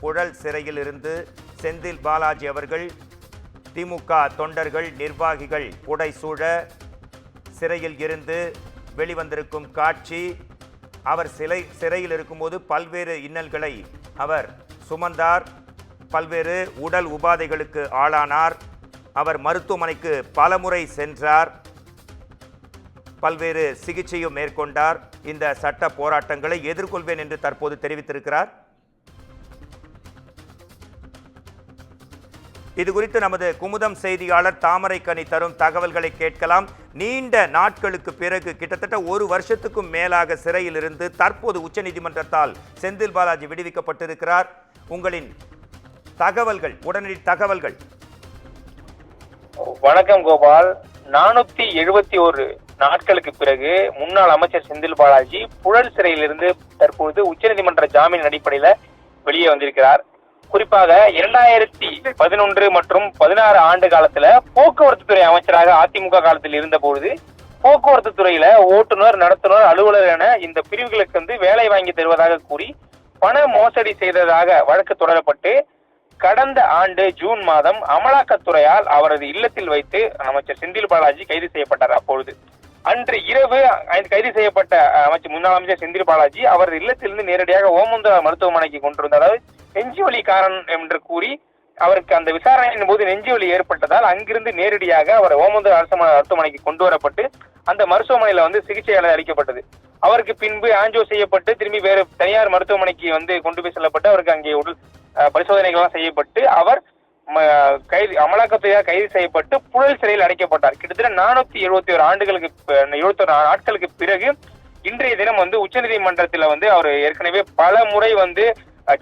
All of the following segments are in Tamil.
புழல் சிறையில் இருந்து செந்தில் பாலாஜி அவர்கள் திமுக தொண்டர்கள் நிர்வாகிகள் புடைசூழ சிறையில் இருந்து வெளிவந்திருக்கும் காட்சி அவர் சிலை சிறையில் இருக்கும்போது பல்வேறு இன்னல்களை அவர் சுமந்தார். பல்வேறு உடல் உபாதைகளுக்கு ஆளானார். அவர் மருத்துவமனைக்கு பலமுறை சென்றார். பல்வேறு சிகிச்சையும் மேற்கொண்டார். இந்த சட்ட போராட்டங்களை எதிர்கொள்வேன் என்று தற்போது தெரிவித்திருக்கிறார். இது குறித்து நமது குமுதம் செய்தியாளர் தாமரைக்கனி தரும் தகவல்களை கேட்கலாம். நீண்ட நாட்களுக்கு பிறகு கிட்டத்தட்ட ஒரு வருஷத்துக்கும் மேலாக சிறையில் இருந்து தற்போது உச்சநீதிமன்றத்தால் செந்தில் பாலாஜி விடுவிக்கப்பட்டிருக்கிறார். உங்களின் தகவல்கள் உடனடி தகவல்கள். வணக்கம் கோபால். நானூத்தி எழுபத்தி ஒரு நாட்களுக்கு பிறகு முன்னாள் அமைச்சர் செந்தில் பாலாஜி புழல் சிறையிலிருந்து தற்போது உச்சநீதிமன்ற ஜாமீன் அடிப்படையில வெளியே வந்திருக்கிறார். குறிப்பாக இரண்டாயிரத்தி பதினொன்று மற்றும் பதினாறு ஆண்டு காலத்துல போக்குவரத்து துறை அமைச்சராக அதிமுக காலத்தில் இருந்த பொழுது போக்குவரத்து துறையில ஓட்டுநர் நடத்துனர் அலுவலர் என இந்த பிரிவுகளுக்கு வந்து வேலை வாங்கி தருவதாக கூறி பண மோசடி செய்ததாக வழக்கு தொடரப்பட்டு கடந்த ஆண்டு ஜூன் மாதம் அமலாக்கத்துறையால் அவரது இல்லத்தில் வைத்து அமைச்சர் செந்தில் பாலாஜி கைது செய்யப்பட்டார். அப்பொழுது அன்று இரவு கைது செய்யப்பட்ட அமைச்சர் முன்னாள் அமைச்சர் செந்தில் பாலாஜி அவரது இல்லத்திலிருந்து நேரடியாக ஓமந்தூரா மருத்துவமனைக்கு கொண்டு அதாவது நெஞ்சு என்று கூறி அவருக்கு அந்த விசாரணையின் போது நெஞ்சு வலி ஏற்பட்டதால் அங்கிருந்து நேரடியாக அவர் ஓமந்தூர் அரசு மருத்துவமனைக்கு கொண்டு வரப்பட்டு அந்த மருத்துவமனையில வந்து சிகிச்சையாளர் அளிக்கப்பட்டது. அவருக்கு பின்பு ஆஞ்சோ செய்யப்பட்டு திரும்பி வேறு தனியார் மருத்துவமனைக்கு வந்து கொண்டு போய் செல்லப்பட்டு அவருக்கு அங்கே உடல் அஹ், பரிசோதனைகள்லாம் செய்யப்பட்டு அவர் ம- கைது அமலாக்கத்துறையாக கைது செய்யப்பட்டு புழல் சிறையில் அடைக்கப்பட்டார். கிட்டத்தட்ட நானூத்தி எழுபத்தி ஒரு ஆண்டுகளுக்கு எழுபத்தி ஒரு நாட்களுக்கு பிறகு இன்றைய தினம் வந்து உச்சநீதிமன்றத்தில் வந்து அவர் ஏற்கனவே பல முறை வந்து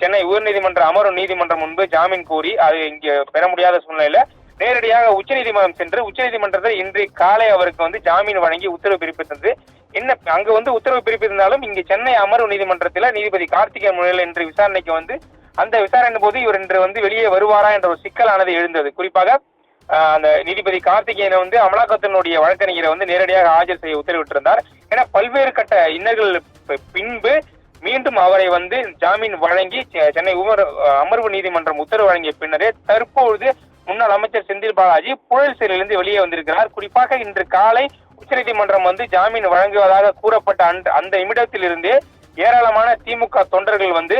சென்னை உயர்நீதிமன்ற அமர்வு நீதிமன்றம் முன்பு ஜாமீன் கோரி அது இங்கே பெற முடியாத சூழ்நிலையில நேரடியாக உச்சநீதிமன்றம் சென்று உச்சநீதிமன்றத்தில் இன்று காலை அவருக்கு வந்து ஜாமீன் வழங்கி உத்தரவு பிறப்பித்தது. என்ன அங்க வந்து உத்தரவு பிறப்பித்திருந்தாலும் இங்கு சென்னை அமர்வு நீதிமன்றத்தில் நீதிபதி கார்த்திகேயன் முன்னிலையில் இன்று விசாரணைக்கு வந்து அந்த விசாரணை போது இவர் இன்று வந்து வெளியே வருவாரா என்ற ஒரு சிக்கலானது எழுந்தது. குறிப்பாக அந்த நீதிபதி கார்த்திகேயனை வந்து அமலாக்கத்தினுடைய வழக்கறிஞரை வந்து நேரடியாக ஆஜர் செய்ய உத்தரவிட்டிருந்தார். என பல்வேறு கட்ட இன்னல்கள் பின்பு மீண்டும் அவரை வந்து ஜாமீன் வழங்கி செ- சென்னை உமர் அமர்வு நீதிமன்றம் உத்தரவு வழங்கிய பின்னரே தற்பொழுது முன்னாள் அமைச்சர் செந்தில் பாலாஜி புழல் சிறையிலிருந்து வெளியே வந்திருக்கிறார். குறிப்பாக இன்று காலை உச்சநீதிமன்றம் வந்து ஜாமீன் வழங்குவதாக கூறப்பட்ட அந்த அந்த நிமிடத்திலிருந்தே ஏராளமான திமுக தொண்டர்கள் வந்து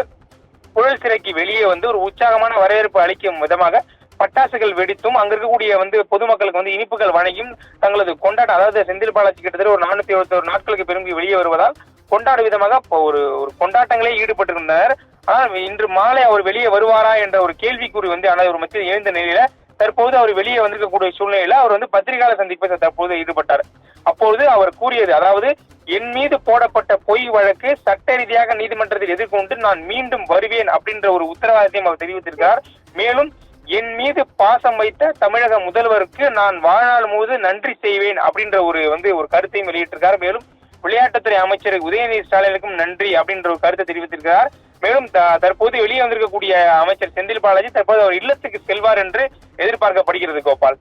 புழல் சிறைக்கு வெளியே வந்து ஒரு உற்சாகமான வரவேற்பு அளிக்கும் விதமாக பட்டாசுகள் வெடித்தும் அங்க இருக்கக்கூடிய வந்து பொதுமக்களுக்கு வந்து இனிப்புகள் வழங்கியும் தங்களது கொண்டாட்டம் அதாவது செந்தில் பாலாஜி கிட்டத்தட்ட ஒரு நானூத்தி எழுபத்தி ஒரு நாட்களுக்கு பிறகு வெளியே வருவதால் கொண்டாடும் விதமாக இப்போ ஒரு ஒரு கொண்டாட்டங்களே ஈடுபட்டிருந்தனர் ஆனால் இன்று மாலை அவர் வெளியே வருவாரா என்ற ஒரு கேள்விக்குறி வந்து ஆனால் ஒரு மத்தியில் எழுந்த நிலையில தற்போது அவர் வெளியே வந்திருக்கக்கூடிய சூழ்நிலையில அவர் வந்து பத்திரிகையாளர் சந்திப்பை தற்போது ஈடுபட்டார். அப்பொழுது அவர் கூறியது அதாவது என் மீது போடப்பட்ட பொய் வழக்கு சட்ட ரீதியாக நீதிமன்றத்தில் எதிர்கொண்டு நான் மீண்டும் வருவேன் அப்படின்ற ஒரு உத்தரவாதத்தையும் அவர் தெரிவித்திருக்கிறார். மேலும் என் மீது பாசம் வைத்த தமிழக முதல்வருக்கு நான் வாழ்நாள் முழுவது நன்றி செய்வேன் அப்படின்ற ஒரு வந்து ஒரு கருத்தையும் வெளியிட்டிருக்கார் மேலும் விளையாட்டுத்துறை அமைச்சர் உதயநிதி ஸ்டாலினுக்கும் நன்றி அப்படின்ற ஒரு கருத்தை தெரிவித்திருக்கிறார். மேலும் த- தற்போது வெளியே வந்திருக்கக்கூடிய அமைச்சர் செந்தில் பாலாஜி தற்போது அவர் இல்லத்துக்கு செல்வார் என்று எதிர்பார்க்கப்படுகிறது கோபால்.